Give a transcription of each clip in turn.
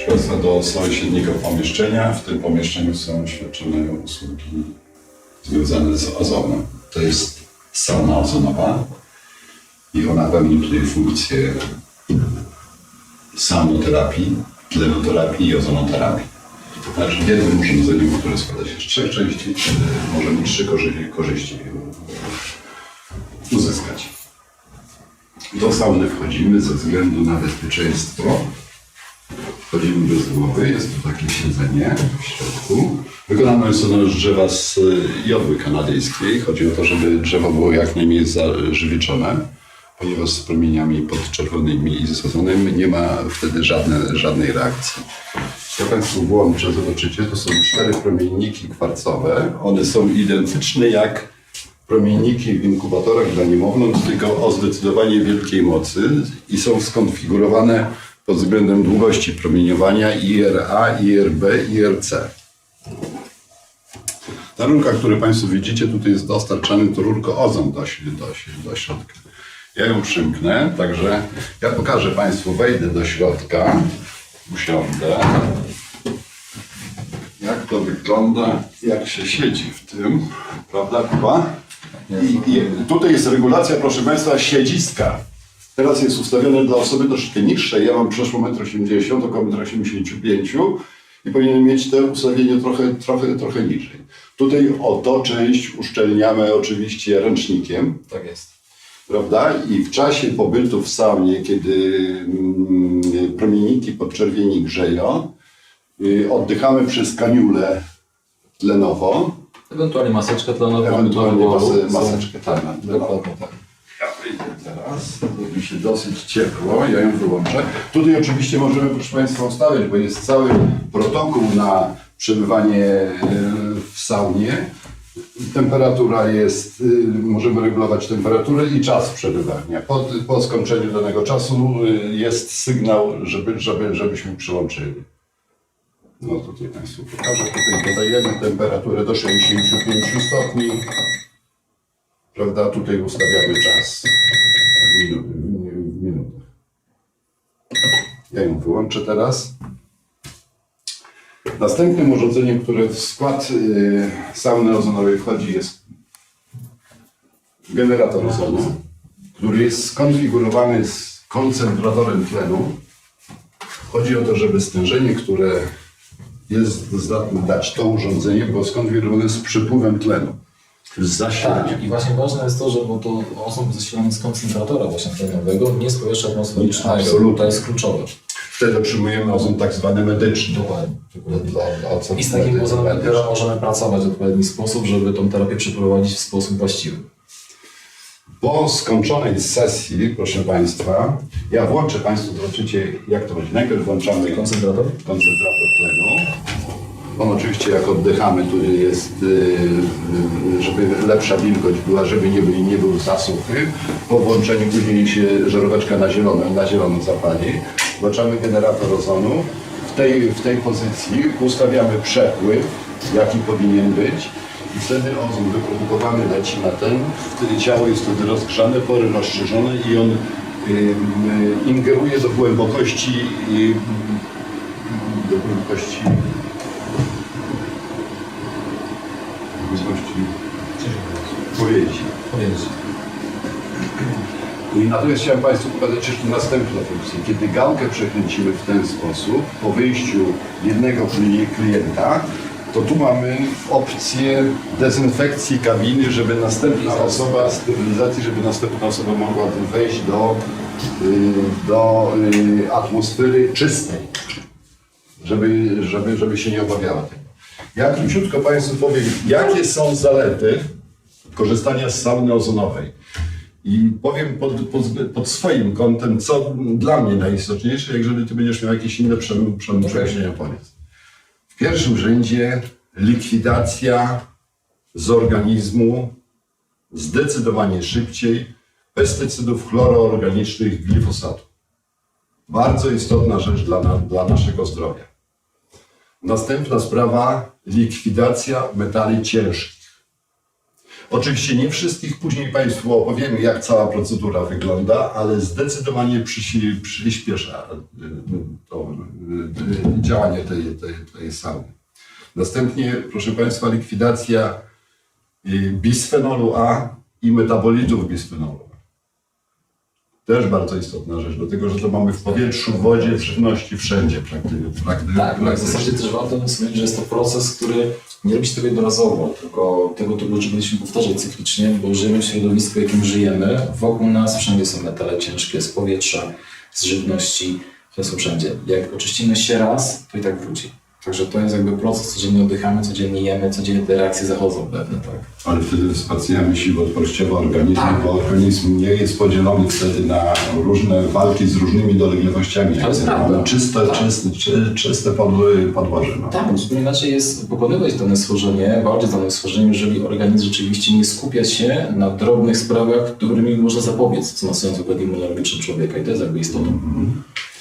pana, do, sąsiedniego pomieszczenia. W tym pomieszczeniu są świadczone usługi związane z ozonem. To jest sauna ozonowa i ona pełni tutaj funkcję saunoterapii, tlenoterapii i ozonoterapii. Znaczy w jednym urządzeniu, które składa się z trzech części, możemy trzy korzyści, korzyści uzyskać. Do sauny wchodzimy ze względu na bezpieczeństwo. Wchodzimy bez głowy, jest tu takie siedzenie w środku. Wykonane jest ono z drzewa z y, jodły kanadyjskiej. Chodzi o to, żeby drzewo było jak najmniej zażywiczone, ponieważ z promieniami podczerwonymi i z ozonem nie ma wtedy żadne, żadnej reakcji. Ja Państwu włączę, zobaczycie, to są cztery promienniki kwarcowe. One są identyczne jak promienniki w inkubatorach dla niemowląt, tylko o zdecydowanie wielkiej mocy i są skonfigurowane pod względem długości promieniowania IRA, IRB, IRC. Ta rurka, którą Państwo widzicie, tutaj jest dostarczany to rurko ozon do, do, do środka. Ja ją przymknę, także ja pokażę Państwu, wejdę do środka, usiądę. Jak to wygląda, jak się siedzi w tym, prawda Kuba? I, I tutaj jest regulacja, proszę Państwa, siedziska. Teraz jest ustawione dla osoby troszkę niższej. Ja mam przeszło 1,80 m, około 1,85 m i powinien mieć te ustawienie trochę, trochę, trochę niżej. Tutaj o to część uszczelniamy oczywiście ręcznikiem Tak jest. prawda? I w czasie pobytu w saunie, kiedy mm, promienniki podczerwieni grzeją, y, oddychamy przez kaniulę tlenową, Ewentualnie maseczkę tlenową. ewentualnie to są- maseczkę tlenową. Dokładnie tak. Ja teraz, robi się dosyć ciepło, ja ją wyłączę. Tutaj oczywiście możemy, proszę Państwa, ustawiać, bo jest cały protokół na przebywanie e, w saunie. Temperatura jest, y, możemy regulować temperaturę i czas przebywania. Po, po skończeniu danego czasu y, jest sygnał, żeby, żeby, żebyśmy przyłączyli. No tutaj Państwu pokażę. Tutaj podajemy temperaturę do 65 stopni. Prawda? Tutaj ustawiamy czas minutach. Ja ją wyłączę teraz. Następnym urządzeniem, które w skład y, sauny ozonowej wchodzi jest generator ozonu, który jest skonfigurowany z koncentratorem tlenu. Chodzi o to, żeby stężenie, które jest zdatne dać to urządzenie, było skonfigurowane z przepływem tlenu, z zasilaniem. Tak, i właśnie ważne jest to, że bo to ozon zasilany z koncentratora właśnie tlenowego, nie z powietrza atmosferycznego. Absolutnie. To jest kluczowe. Wtedy otrzymujemy ozon tak zwany medyczny. Dokładnie. Dla- I z takim ozonem dopiero możemy pracować w odpowiedni sposób, żeby tą terapię przeprowadzić w sposób właściwy. Po skończonej sesji, proszę Państwa, ja włączę Państwu, zobaczycie jak to będzie. Najpierw włączamy Koncentrator? koncentrator tlenu. On oczywiście jak oddychamy, tu jest, y, y, żeby lepsza wilgoć była, żeby nie, był- nie był zasuchy. Po włączeniu później się żaróweczka na zielono, na zielono zapali. Włączamy generator ozonu. W tej, w tej pozycji ustawiamy przepływ, jaki powinien być. I wtedy ozon wyprodukowany leci na ten, wtedy ciało jest wtedy rozgrzane, pory rozszerzone i on y, ingeruje do głębokości do głębokości powiedzi. Powiedz. I natomiast chciałem Państwu pokazać jeszcze następną funkcję. Kiedy gałkę przekręcimy w ten sposób, po wyjściu jednego kli- klienta, to tu mamy opcję dezynfekcji kabiny, żeby następna osoba, sterylizacji, żeby następna osoba mogła wejść do, y, do y, atmosfery czystej, żeby, żeby, żeby się nie obawiała tego. Ja króciutko Państwu powiem, jakie są zalety korzystania z sauny ozonowej. I powiem pod, pod, pod swoim kątem, co dla mnie najistotniejsze, jeżeli ty będziesz miał jakieś inne przem- przem- przemyślenia, powiedz. W pierwszym rzędzie likwidacja z organizmu zdecydowanie szybciej pestycydów chloroorganicznych glifosatu. Bardzo istotna rzecz dla, na, dla naszego zdrowia. Następna sprawa likwidacja metali ciężkich. Oczywiście nie wszystkich później Państwu opowiemy, jak cała procedura wygląda, ale zdecydowanie przyspiesza y, to y, działanie tej, tej, tej. Następnie, proszę Państwa, likwidacja y, bisfenolu A i metabolitów bisfenolu. Też bardzo istotna rzecz, dlatego że to mamy w powietrzu, w wodzie, w żywności, wszędzie praktycznie. praktycznie Tak, no w zasadzie też warto wspomnieć, że jest to proces, który nie robi się tego jednorazowo, tylko tego typu rzeczy powinniśmy powtarzać cyklicznie, bo żyjemy w środowisku, w jakim żyjemy. Wokół nas wszędzie są metale ciężkie z powietrza, z żywności, to są wszędzie. Jak oczyścimy się raz, to i tak wróci. Także to jest jakby proces, codziennie oddychamy, codziennie jemy, codziennie te reakcje zachodzą pewne, tak. Ale wtedy wzmacniamy siłę odpornościową organizmu, Tak. bo organizm nie jest podzielony wtedy na różne walki z różnymi dolegliwościami. To jest Mamy prawda. Czyste, Tak. czyste, czy, czyste podło- podłoże. No. Tak, bo zupełnie inaczej jest pokonywać dane schorzenie, walczyć z danym schorzeniem, jeżeli organizm rzeczywiście nie skupia się na drobnych sprawach, którymi można zapobiec wzmacniając układ immunologiczny człowieka i to jest jakby istotą. I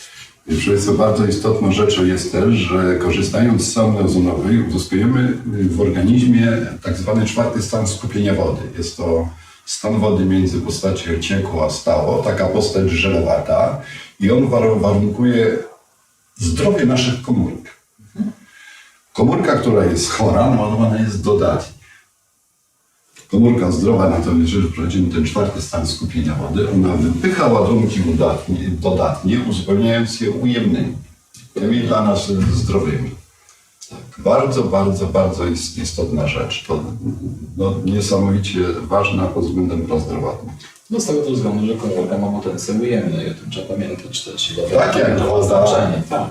proszę Państwa, bardzo istotną rzeczą jest też, że korzystając z sauny ozonowej uzyskujemy w organizmie tak zwany czwarty stan skupienia wody. Jest to stan wody między postacią ciekło a stało, taka postać żelowata i on war- warunkuje zdrowie naszych komórek. Komórka, która jest chora, naładowana jest dodatnie. Komórka zdrowa, natomiast jeżeli wprowadzimy ten czwarty stan skupienia wody, ona wypycha ładunki dodatnie, dodatnie uzupełniając je ujemnymi, tymi dla nas zdrowymi. Bardzo, bardzo, bardzo ist, istotna rzecz. To no, niesamowicie ważna pod względem prozdrowotnym. No z tego też względu, że komórka ma potencjał ujemny i o tym trzeba pamiętać też. Tak jak woda. Tak.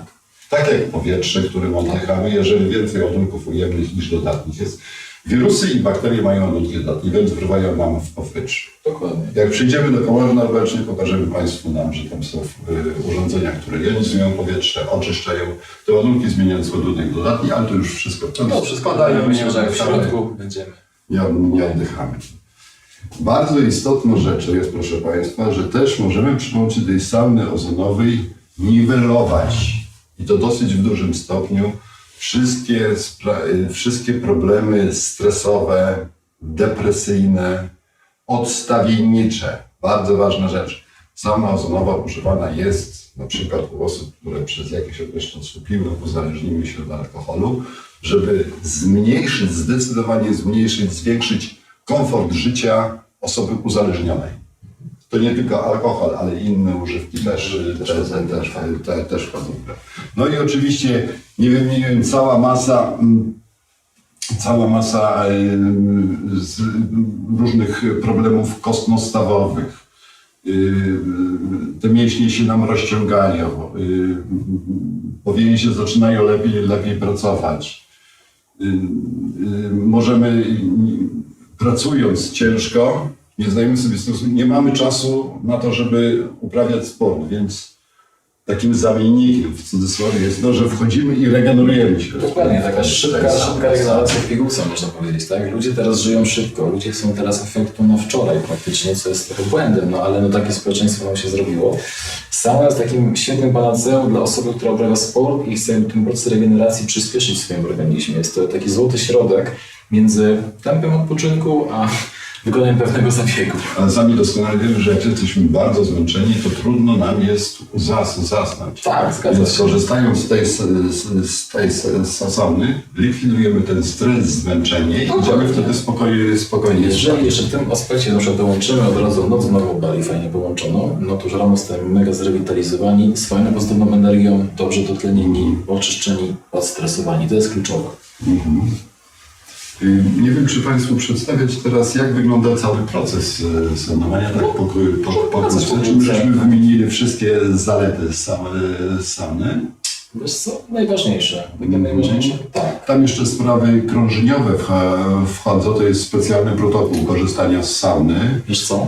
Tak jak powietrze, którym oddychamy, jeżeli więcej ładunków ujemnych niż dodatnich jest. Wirusy i bakterie mają ładunki dodatnie, więc wrywają nam w powietrze. Dokładnie. Jak przyjdziemy do komory narwecznej, pokażemy Państwu nam, że tam są y, urządzenia, które jonizują powietrze, oczyszczają te ładunki, zmieniając ładunek dodatni, ale to już wszystko. To No wszystko spadają, myślę, że w środku będziemy. Nie, nie oddychamy. Bardzo istotną rzeczą jest, proszę Państwa, że też możemy przy pomocy tej sauny ozonowej niwelować i to dosyć w dużym stopniu wszystkie, y, wszystkie problemy stresowe, depresyjne, odstawiennicze. Bardzo ważna rzecz. Sauna ozonowa używana jest na przykład u osób, które przez jakiś okres czasu piły, uzależniły się od alkoholu, żeby zmniejszyć, zdecydowanie zmniejszyć, zwiększyć komfort życia osoby uzależnionej. To nie tylko alkohol, ale inne używki też, też, też, też, te, też wchodzą w grę. No i oczywiście, nie wymieniłem, cała masa mm, cała masa z, różnych problemów kostno-stawowych. Y, Te mięśnie się nam rozciągają, y, powięzie zaczynają lepiej, lepiej pracować. Y, y, Możemy, y, pracując ciężko, nie zdajemy sobie tego, nie mamy czasu na to, żeby uprawiać sport, więc takim zamiennikiem w cudzysłowie jest to, że wchodzimy i regenerujemy się. Dokładnie, taka Tak, szybka, szybka regeneracja w można powiedzieć, tak? Ludzie teraz żyją szybko, ludzie chcą teraz efektu na wczoraj praktycznie, co jest trochę błędem, no ale no takie społeczeństwo nam się zrobiło. Sama jest takim świetnym panaceum dla osoby, która uprawia sport i chce ten proces regeneracji przyspieszyć w swoim organizmie. Jest to taki złoty środek między tempem odpoczynku, a wykonaniem pewnego zabiegu. Ale sami doskonale wiemy, że jak jesteśmy bardzo zmęczeni, to trudno nam jest zas, zasnąć. Tak, zgadza Więc się. korzystając z tej, z, z tej sauny, likwidujemy ten stres, zmęczenie i Dokładnie. idziemy wtedy spokojnie, spokojnie. Jeżeli jeszcze w tym aspekcie na przykład dołączymy od razu noc nową bali fajnie połączoną, no to już rano stajemy mega zrewitalizowani, z fajną pozytywną energią, dobrze dotlenieni, oczyszczeni, odstresowani. To jest kluczowe. Y, Nie wiem, czy Państwu przedstawiać teraz, jak wygląda cały proces y, saunowania, tak po, po, po, po, tak. wymienili wszystkie zalety sauny. sauny. Wiesz co? Najważniejsze. Takie najważniejsze. Tak. Tam jeszcze sprawy krążeniowe wchodzą, to jest specjalny protokół korzystania z sauny. Wiesz co?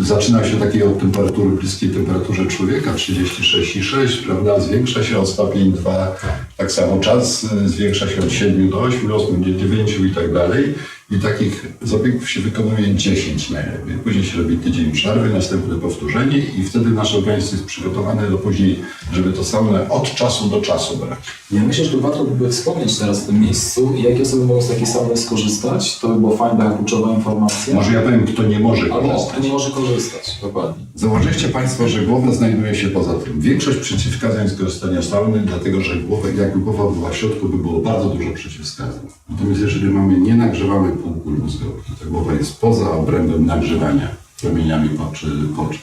Y, Zaczyna się takiej od temperatury bliskiej temperaturze człowieka, 36,6, prawda? Zwiększa się o stopień 2, tak samo czas y, zwiększa się od 7 do 8, 8 do 9 i tak dalej. I takich zabiegów się wykonuje 10 najlepiej. Później się robi tydzień przerwy, następne powtórzenie i wtedy nasz organizm jest przygotowany do później, żeby to saunę od czasu do czasu brać. Ja myślę, że tu warto byłoby wspomnieć teraz w tym miejscu, jakie osoby mogą z takiej sauny skorzystać. To by było fajna, kluczowa informacja. Może ja powiem, kto nie może Albo korzystać. kto nie może korzystać, dokładnie. Zauważyliście Państwo, że głowa znajduje się poza tym. Większość przeciwwskazań z korzystania z sauny, dlatego że głowa, jakby głowa była w środku, by było bardzo dużo przeciwwskazań. Natomiast jeżeli mamy, nie nagrzewamy półkul mózgowych, to ta głowa jest poza obrębem nagrzewania promieniami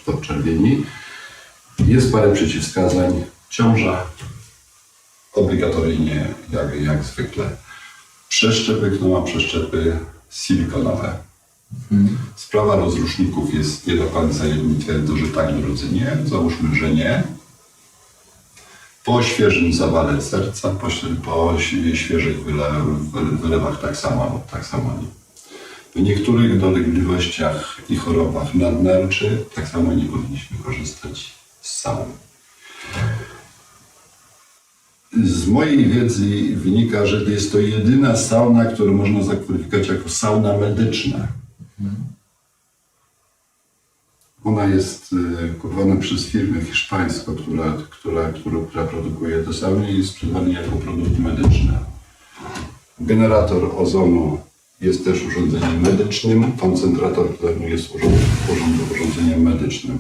podczerwieni, jest parę przeciwwskazań. Ciąża obligatoryjnie, jak, jak zwykle. Przeszczepy, kto ma przeszczepy silikonowe. Sprawa rozruszników jest nie do końca twierdzą, że tak, drudzy nie. Załóżmy, że nie. Po świeżym zawale serca, po, po świe- świeżych wylew, wylewach tak samo, tak samo nie. W niektórych dolegliwościach i chorobach nadnerczy tak samo nie powinniśmy korzystać z sauny. Z mojej wiedzy wynika, że jest to jedyna sauna, którą można zakwalifikować jako sauna medyczna. Ona jest e, kupowana przez firmę hiszpańską, która, która, która, która produkuje te sauny i jest sprzedawany jako produkt medyczny. Generator ozonu jest też urządzeniem medycznym, koncentrator tlenu jest urząd, urząd, urządzeniem medycznym.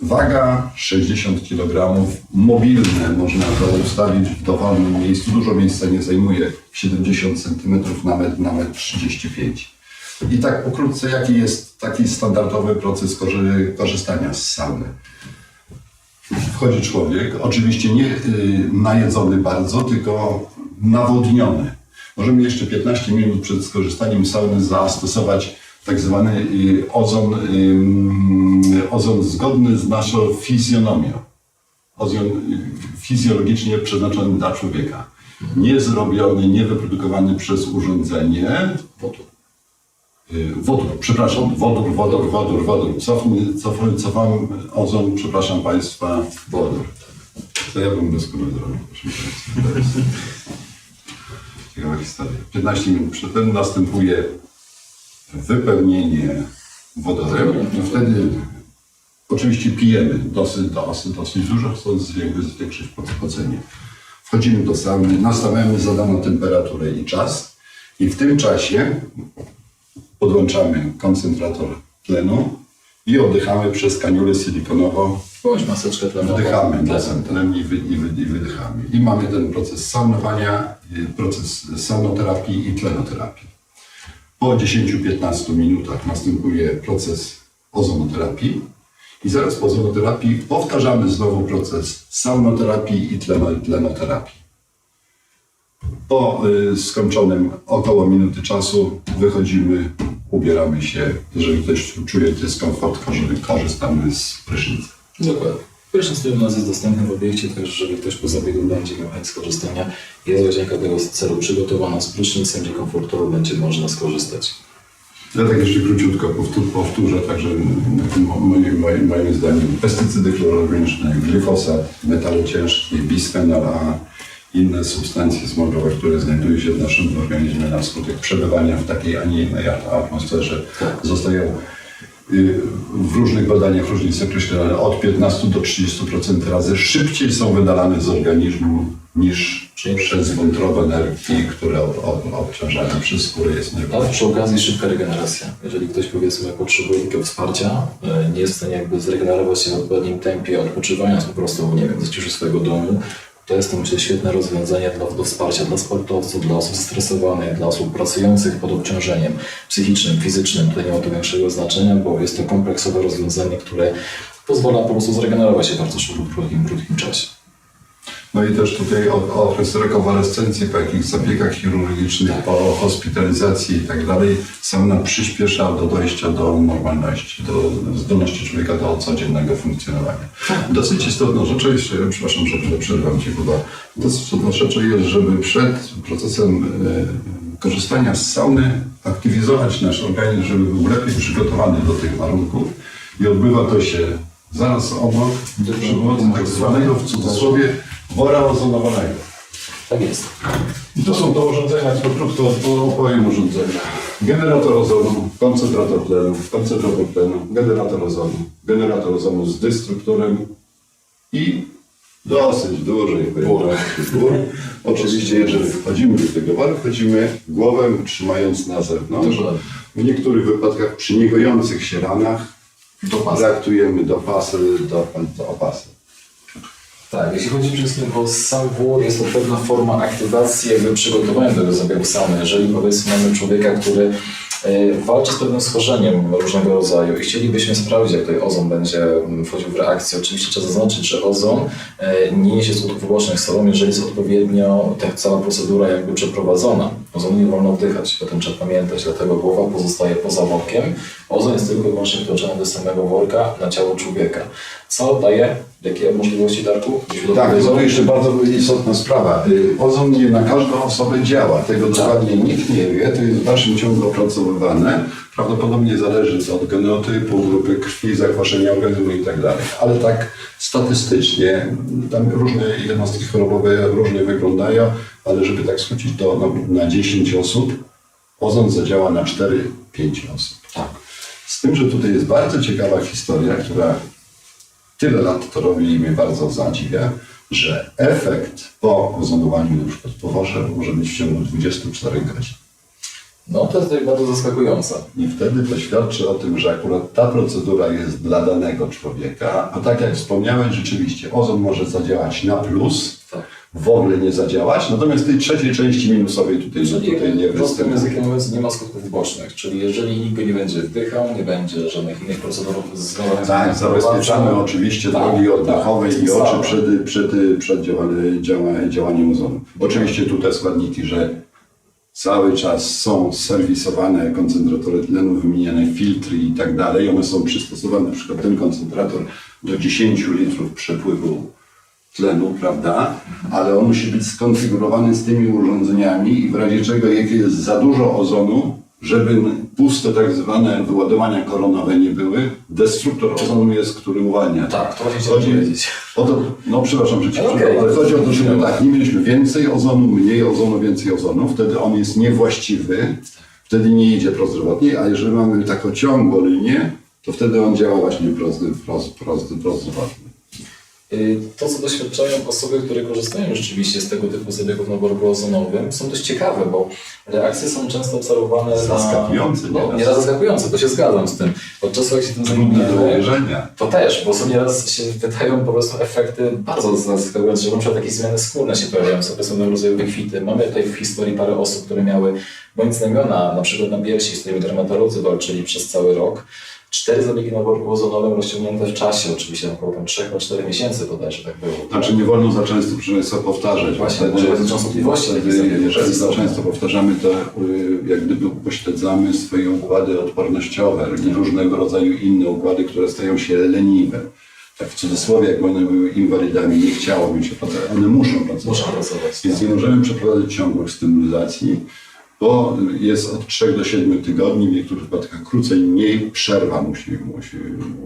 Waga 60 kg, mobilne, można to ustawić w dowolnym miejscu. Dużo miejsca nie zajmuje, 70 cm na metr, na metr 35. I tak pokrótce, jaki jest taki standardowy proces korzy- korzystania z sauny? Wchodzi człowiek, oczywiście nie y, najedzony bardzo, tylko nawodniony. Możemy jeszcze 15 minut przed skorzystaniem z sauny zastosować tak zwany y, ozon, ozon zgodny z naszą fizjonomią. Ozon y, fizjologicznie przeznaczony dla człowieka. Nie zrobiony, nie wyprodukowany przez urządzenie, Wodór. Y, Wodór, przepraszam, wodór, wodór, wodór, wodór. Cofmy, cofam, cofam ozon, przepraszam Państwa, wodór. To ja bym doskonale zrobił, proszę Państwa. To jest ciekawa historia. 15 minut przed tym następuje wypełnienie wodorem i wtedy oczywiście pijemy dosyć, dosyć, dosyć dużo, zwię- zwiększyć pocenie. Wchodzimy do sauny, nastawiamy zadaną temperaturę i czas i w tym czasie podłączamy koncentrator tlenu i oddychamy przez kaniulę silikonową. Bądź maseczkę tlenową. Wdychamy nosem tlen i, wy, i, wy, i wydychamy. I mamy ten proces saunowania, y, proces saunoterapii i tlenoterapii. Po 10-15 minutach następuje proces ozonoterapii i zaraz po ozonoterapii powtarzamy znowu proces saunoterapii i tleno, tlenoterapii. Po y, skończonym około minuty czasu wychodzimy, ubieramy się. Jeżeli ktoś czuje dyskomfort, korzy- korzystamy z prysznica. Dokładnie. Prysznic, u nas jest dostępny w obiekcie, też jeżeli ktoś po zabiegu będzie miał chęć skorzystania, jest łazienka tego celu przygotowana z prysznicem, gdzie komfortowo będzie można skorzystać. Ja tak jeszcze króciutko powtór, powtórzę, także mo- moim, moim, moim zdaniem pestycydy chlorogeniczne, glifosat, metale ciężkie, bisfenol A, inne substancje smogowe, które znajdują się w naszym organizmie na skutek przebywania w takiej, a nie innej at- atmosferze, zostają y, w różnych badaniach różnie jest określone, od 15 do 30% razy szybciej są wydalane z organizmu niż przez wątrobę nerki, które ob, ob, obciążają przez skórę jest. Ale przy okazji szybka regeneracja. Jeżeli ktoś powiedzmy potrzebuje takiego wsparcia, e, nie jest w stanie jakby zregenerować się w odpowiednim tempie, odpoczywając po prostu, nie wiem, w ciszu swojego domu, to jest to myślę świetne rozwiązanie dla, do wsparcia dla sportowców, dla osób zestresowanych, dla osób pracujących pod obciążeniem psychicznym, fizycznym. Tutaj nie ma to większego znaczenia, bo jest to kompleksowe rozwiązanie, które pozwala po prostu zregenerować się bardzo szybko, w krótkim, krótkim czasie. No i też tutaj o- okres rekonwalescencji po jakichś zabiegach chirurgicznych, po hospitalizacji i tak dalej, sauna przyspiesza do dojścia do normalności, do zdolności człowieka do codziennego funkcjonowania. Dosyć istotną rzeczą jest, przepraszam, że że przerwam Ci chyba, dosyć istotną rzeczą jest, żeby przed procesem e, korzystania z sauny aktywizować nasz organizm, żeby był lepiej przygotowany do tych warunków. I odbywa to się zaraz obok, przy pomocy tak zwanego w cudzysłowie wora ozonowanego. Tak jest. I to są te urządzenia, tylko krótko opowiem urządzenia. generator ozonu, koncentrator tlenu, koncentrator tlenu, generator ozonu, generator ozonu z destruktorem i dosyć dużej pojemności wór. Oczywiście, jeżeli wchodzimy do tego waru, wchodzimy głowę trzymając na zewnątrz. W niektórych wypadkach przy niegojących się ranach Do traktujemy do pasy, do, do opasy. Tak, jeśli chodzi przede wszystkim o sam wór, jest to pewna forma aktywacji, jakby przygotowania do tego zabiegu sauny. Jeżeli powiedzmy mamy człowieka, który e, walczy z pewnym schorzeniem różnego rodzaju i chcielibyśmy sprawdzić, jak tutaj ozon będzie mm, wchodził w reakcję. Oczywiście trzeba zaznaczyć, że ozon e, nie niesie skutków ubocznych solą, jeżeli jest odpowiednio ta cała procedura jakby przeprowadzona. Ozon nie wolno wdychać, o tym trzeba pamiętać, dlatego głowa pozostaje poza workiem. Ozon jest tylko i wyłącznie wtoczony do samego worka na ciało człowieka. Co daje? Jakie możliwości, Darku? Tak, to jeszcze bardzo istotna sprawa. Y, Ozon nie na każdą osobę działa. Tego dokładnie nikt nie wie. To jest w dalszym ciągu opracowywane. Prawdopodobnie zależy od genotypu, grupy krwi, zakwaszenia organizmu i tak dalej. Ale tak statystycznie, tam różne jednostki chorobowe różnie wyglądają, ale żeby tak skrócić to na, na 10 osób, ozon zadziała na 4-5 osób. Tym, że tutaj jest bardzo ciekawa historia, która tyle lat to robi i mnie bardzo zadziwia, że efekt po ozonowaniu na przykład po worze może być w ciągu 24 godzin. No to jest bardzo zaskakujące. I wtedy to świadczy o tym, że akurat ta procedura jest dla danego człowieka, a tak jak wspomniałeś, rzeczywiście ozon może zadziałać na plus. W ogóle nie zadziałać, natomiast tej trzeciej części minusowej tutaj, Czyli tutaj nie prostym występuje. językiem mówiąc nie ma skutków ubocznych, czyli jeżeli nikt go nie będzie wdychał, nie będzie żadnych innych procedur związanych Tak, zabezpieczamy oczywiście Tak, drogi tak, oddechowe to i oczy przed, przed, przed działa- działa- działaniem ozonu. Oczywiście tu te składniki, że cały czas są serwisowane koncentratory tlenu, wymieniane filtry i tak dalej. One są przystosowane, na przykład ten koncentrator do 10 litrów przepływu tlenu, prawda? Ale on musi być skonfigurowany z tymi urządzeniami i w razie czego, jak jest za dużo ozonu, żeby puste tak zwane wyładowania koronowe nie były, destruktor ozonu jest, który uwalnia. Tak, to właśnie Chodzi powiedzieć. o to, no przepraszam, że ci Ale okej. przerwałem, ale chodzi o to, że tak, nie mieliśmy więcej ozonu, mniej ozonu, więcej ozonu, wtedy on jest niewłaściwy, wtedy nie idzie prozdrowotnie, a jeżeli mamy taką ciągłą linię, to wtedy on działa właśnie prozdrowotnie. To, co doświadczają osoby, które korzystają rzeczywiście z tego typu zabiegów na worku ozonowym, są dość ciekawe, bo reakcje są często obserwowane Zaskakujące na... No, nieraz. zaskakujące, to się zgadzam z tym. Od czasu, jak się tym zajmujemy. To też, bo są nieraz się wydają po prostu efekty bardzo zaskakujące, że na przykład jakieś zmiany skórne się pojawiają, są pewnego rodzaju wykwity. Mamy tutaj w historii parę osób, które miały bądź znamiona, na przykład na piersi, z którymi dermatolodzy walczyli przez cały rok. Cztery zabiegi na worku ozonowym rozciągnięte w czasie, oczywiście około tam 3-4 miesięcy bodajże tak było. Znaczy nie wolno za często przynajmniej sobie powtarzać. Właśnie, Wtedy- może częstotliwości. Jeżeli za często powtarzamy, to y, jak gdyby upośledzamy swoje układy odpornościowe i różnego rodzaju inne układy, które stają się leniwe. Tak w cudzysłowie, jakby one były inwalidami, nie chciało mi się pracować, one muszą pracować. Muszą pracować. Więc nie możemy przeprowadzać ciągłych stymulacji, bo jest od 3 do 7 tygodni, w niektórych wypadkach krócej, mniej, przerwa musi, musi,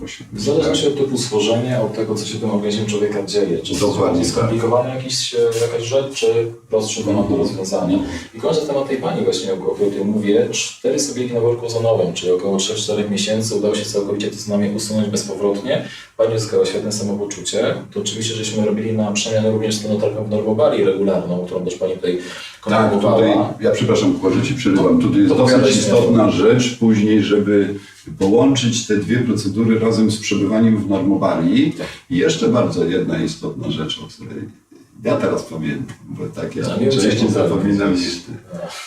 musi W zależności od typu schorzenia, od tego, co się w tym organizmie człowieka dzieje. Czy Dokładnie jest tak. skomplikowana jakiś, e, jakaś rzecz, czy prostszy temat do rozwiązania. I kończę temat tej pani właśnie, o której mówię. Cztery zabiegi na worku ozonowym, czyli około 3-4 miesięcy udało się całkowicie to tsunami usunąć bezpowrotnie. Pani uzyskała świetne samopoczucie. To oczywiście, żeśmy robili na przemianę również stenoterapę w normobali regularną, którą też pani tutaj Tak, kontynuowała. tutaj, ja przepraszam, Kładzie ci przerywam. Tutaj jest To dosyć istotna rzecz później, żeby połączyć te dwie procedury razem z przebywaniem w normobali. I jeszcze bardzo jedna istotna rzecz, o której ja teraz powiem, bo tak ja No, częściej zapominam jest. niż ty.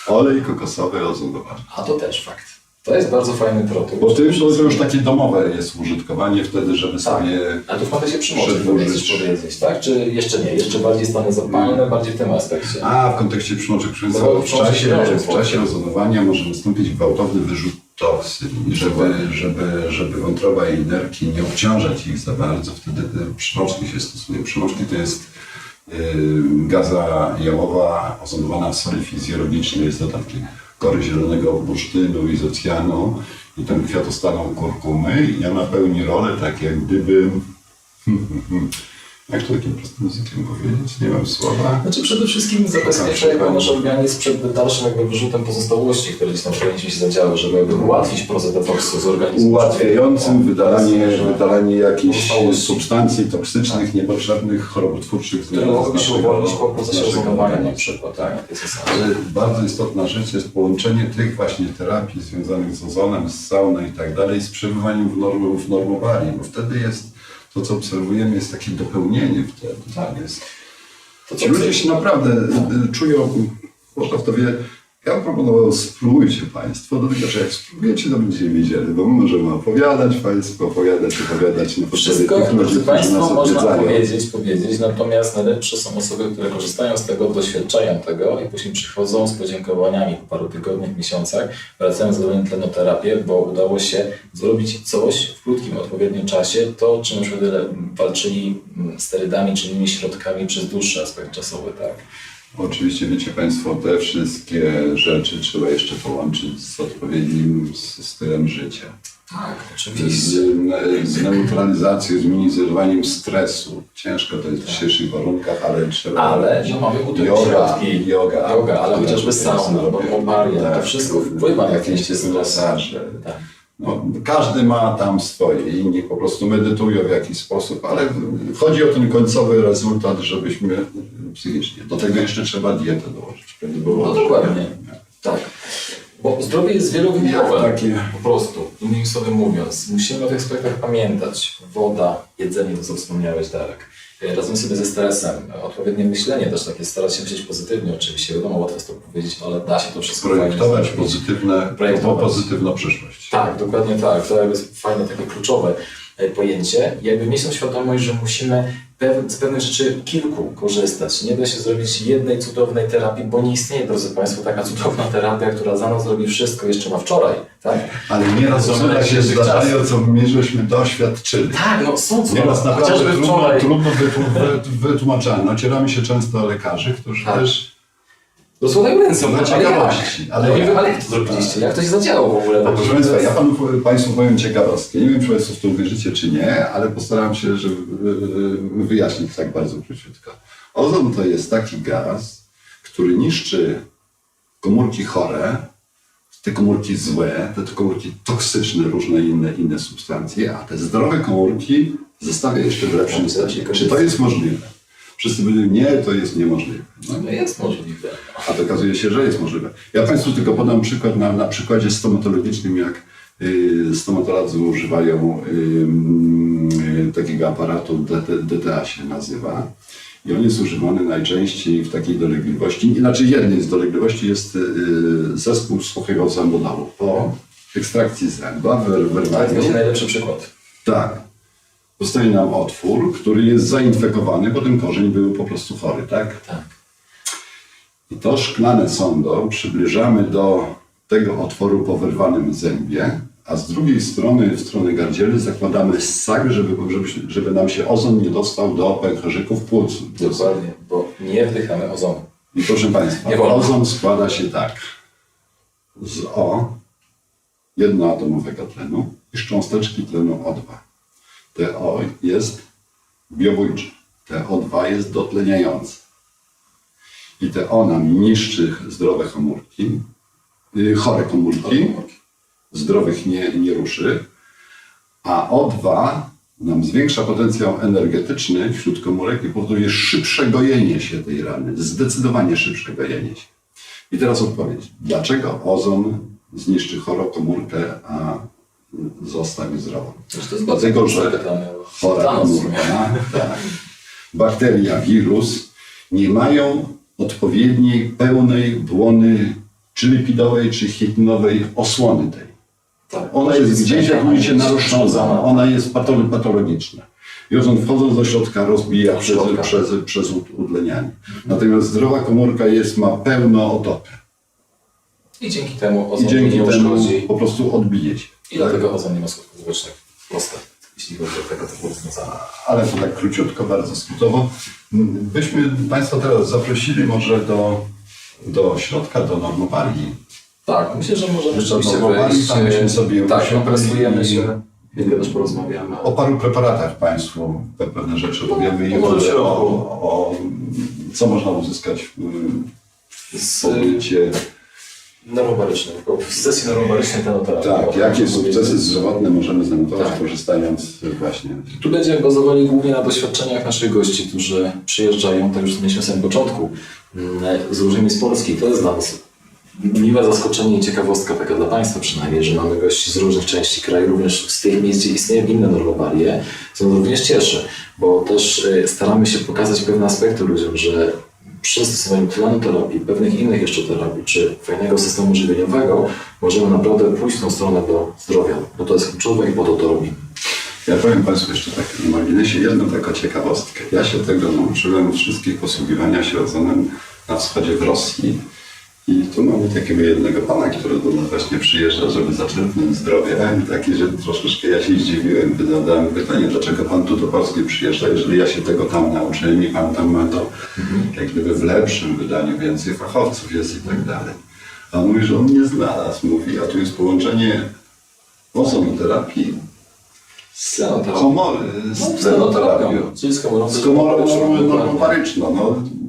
Olej kokosowy ozonowany. A to też fakt. To jest bardzo fajny produkt. Bo tym to już takie domowe jest użytkowanie wtedy, żeby Tak. sobie A tu w kontekście przymoczy Przedłużyć. powiedzieć, tak? Czy jeszcze nie? Jeszcze bardziej stany zapalne, bardziej w tym aspekcie. A, w kontekście przymoczy krzyża, No bo w czasie, w czasie ozonowania może nastąpić gwałtowny wyrzut toksyn żeby, żeby, żeby wątroba i nerki nie obciążać ich za bardzo, wtedy te przymoczki się stosuje. Przymoczki to jest yy, gaza jałowa ozonowana w soli fizjologicznej, jest dodatki kory zielonego bursztynu, izocjanu i tam kwiatostaną kurkumy i ona pełni rolę tak jak gdyby Jak to takim prostym językiem powiedzieć? Nie mam słowa. Znaczy przede wszystkim zabezpiecza jakby nasz organizm przed dalszym jakby wyrzutem pozostałości, które gdzieś tam w organizmie się zadziały, żeby jakby ułatwić proces detoksu z organizmu. Ułatwiającym wydalanie, Że- wydalanie jakichś substancji toksycznych, niepotrzebnych, chorobotwórczych. które mogłyby się uwolnić po procesie naszego ozonowania na przykład. Tak, bardzo istotna rzecz jest połączenie tych właśnie terapii związanych z ozonem, z sauną i tak dalej, z przebywaniem w, norm, w normowarii, bo wtedy jest to, co obserwujemy, jest takie dopełnienie wtedy. Tak. Jest. To ludzie się naprawdę y, czują, można w to wie, ja bym proponował, spróbujcie Państwo, dlatego że jak spróbujecie, to będziecie wiedzieli, bo my możemy opowiadać Państwu, opowiadać, opowiadać na podstawie Wszystko, tych ludzi, drodzy którzy Państwo, nas można odwiedzają. powiedzieć, powiedzieć, natomiast najlepsze są osoby, które korzystają z tego, doświadczają tego i później przychodzą z podziękowaniami po paru tygodniach, miesiącach, wracają zadowoleni tlenoterapię, bo udało się zrobić coś w krótkim, odpowiednim czasie, to czym już walczyli mm, sterydami czy innymi środkami przez dłuższy aspekt czasowy, tak? Oczywiście wiecie Państwo, te wszystkie rzeczy trzeba jeszcze połączyć z odpowiednim stylem życia. Tak, Z, z neutralizacją, z minimalizowaniem stresu. Ciężko to jest w dzisiejszych warunkach, ale trzeba... Ale no, mamy Yoga, yoga, yoga ale chociażby sauna, robi- normobaria, to tak, wszystko wpływa na jakieś masaże. Tak. No, każdy ma tam swoje, inni po prostu medytują w jakiś sposób, ale chodzi o ten końcowy rezultat, żebyśmy psychicznie. Do tego jeszcze trzeba dietę dołożyć. było No dokładnie. Tak. Bo zdrowie jest wielowymiarowe. Jak takie- Po prostu. Innymi słowy mówiąc, musimy o tych aspektach pamiętać. Woda, jedzenie, to co wspomniałeś, Darek. E, Razem sobie ze stresem, odpowiednie myślenie też takie, starać się myśleć pozytywnie oczywiście. Wiadomo, łatwo jest to powiedzieć, ale da się to wszystko Projektować pozytywne, Projektować. pozytywną przyszłość. Tak, dokładnie tak. To jest fajne, takie kluczowe pojęcie. I jakby mieć tą świadomość, że musimy z pewnych rzeczy kilku korzystać. Nie da się zrobić jednej cudownej terapii, bo nie istnieje, drodzy Państwo, taka cudowna terapia, która za nas zrobi wszystko jeszcze na wczoraj. Tak, Ale nieraz cuda się zdarzają, co my żeśmy doświadczyli. tak no są cuda. Nieraz naprawdę trudno, trudno wytłu- wy- wytłumaczalne. Ocieramy się często o lekarzy, którzy Tak. też Dosłownie ręce, Dla ale ciekawości, jak? ale Ale, jak? ale jak to zrobiliście? Jak to się zadziało w ogóle? Proszę Państwa, ja panu, Państwu powiem ciekawostkę. Nie wiem, czy Państwo w to uwierzycie, czy nie, ale postaram się żeby, y, wyjaśnić tak bardzo króciutko. Ozon to jest taki gaz, który niszczy komórki chore, te komórki złe, te komórki toksyczne, różne inne, inne substancje, a te zdrowe komórki zostawia jeszcze w lepszym stanie. Czy to jest możliwe? Wszyscy mówią, nie, to jest niemożliwe. No, No jest możliwe. a to okazuje się, że jest możliwe. Ja Państwu tylko podam przykład na, na przykładzie stomatologicznym, jak y, stomatolodzy używają y, y, takiego aparatu, DT, DTA się nazywa. I on jest używany najczęściej w takiej dolegliwości, inaczej jednej z dolegliwości jest y, zespół suchego zębodału. Po ekstrakcji zęba, wy- To będzie najlepszy przykład. tak, powstaje nam otwór, który jest zainfekowany, bo ten korzeń był po prostu chory, tak? Tak. I to szklane sondo przybliżamy do tego otworu po wyrwanym zębie, a z drugiej strony, w stronę gardzieli, zakładamy ssak, żeby, żeby, żeby nam się ozon nie dostał do pęcherzyków płuc. Dokładnie, bo nie wdychamy ozonu. I proszę Państwa, Nie ozon składa się tak. Z O, jednoatomowego tlenu i z cząsteczki tlenu O2. Te O jest biobójcze, te O2 jest dotleniające. I te O nam niszczy zdrowe komórki, y, chore komórki, zdrowych nie, nie ruszy, a O2 nam zwiększa potencjał energetyczny wśród komórek i powoduje szybsze gojenie się tej rany, zdecydowanie szybsze gojenie się. I teraz odpowiedź. Dlaczego ozon zniszczy chorą komórkę, a zdrową? Zresztą jest Dlatego, że chora komórka, tak, bakteria, wirus nie mają odpowiedniej, pełnej błony czy lipidowej, czy chitinowej osłony tej. Tak. Ona jest gdzieś, jak mówicie, naruszona, ona jest patolo- patologiczna. I ozon wchodząc do środka rozbija przez, przez, przez ud- udlenianie. Natomiast zdrowa komórka jest, ma pełno otopy. I dzięki temu I ozon dzięki nie temu po prostu odbije się. I dlatego ozon nie ma skutków ubocznych. Proste, jeśli chodzi o tego typu rozwiązania. Ale to tak króciutko, bardzo skrótowo. Byśmy Państwa teraz zaprosili może do, do środka, do normowarii. Tak, myślę, że możemy rzeczywiście wejść. tam byśmy sobie Tak, usiedli opresujemy się. Chwilkę też porozmawiamy. O paru preparatach Państwu pe- pewne rzeczy powiemy i No, o, o- o, co można uzyskać w, w Z pobycie. Tylko w sesji neurobarycznej tenoterapii. Tak, jakie sukcesy zdrowotne możemy zanotować Tak. korzystając właśnie. Tu będziemy bazowali głównie na doświadczeniach naszych gości, którzy przyjeżdżają, tak już mieliśmy na samym początku, mm, z różnymi z Polski. To jest dla nas miłe zaskoczenie i ciekawostka taka dla Państwa przynajmniej, że mamy gości z różnych części kraju, również z tych miejsc, gdzie istnieją inne normowarie, co nas również cieszy, bo też y, staramy się pokazać pewne aspekty ludziom, że przy stosowaniu tlenoterapii, pewnych innych jeszcze terapii, czy fajnego systemu żywieniowego, możemy naprawdę pójść w tą stronę do zdrowia, bo to jest kluczowe i po to to robimy. Ja powiem Państwu jeszcze tak na marginesie jedną taką ciekawostkę. Ja się tego nauczyłem wszystkich posługiwania się ozonem na wschodzie w Rosji. I tu mamy takiego jednego pana, który do nas właśnie przyjeżdża, żeby zaczerpnąć zdrowie. Taki, że troszeczkę ja się zdziwiłem, gdy zadałem pytanie, dlaczego pan tu do Polski przyjeżdża, jeżeli ja się tego tam nauczyłem i pan tam ma to jak gdyby w lepszym wydaniu więcej fachowców jest i tak dalej. A mówi, że on nie znalazł. Mówi, a tu jest połączenie ozonoterapii Z komory, No, z czyli z komorą Z komorą normobaryczną. No.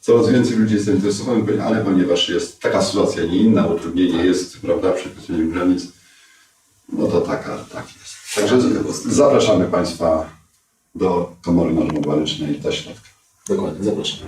Coraz więcej ludzi jest zainteresowanych, ale ponieważ jest taka sytuacja, nie inna, utrudnienie jest, prawda, przekroczeniem granic, no to taka, tak jest. Także zapraszamy Państwa do komory normobarycznej do środka. Dokładnie, zapraszam.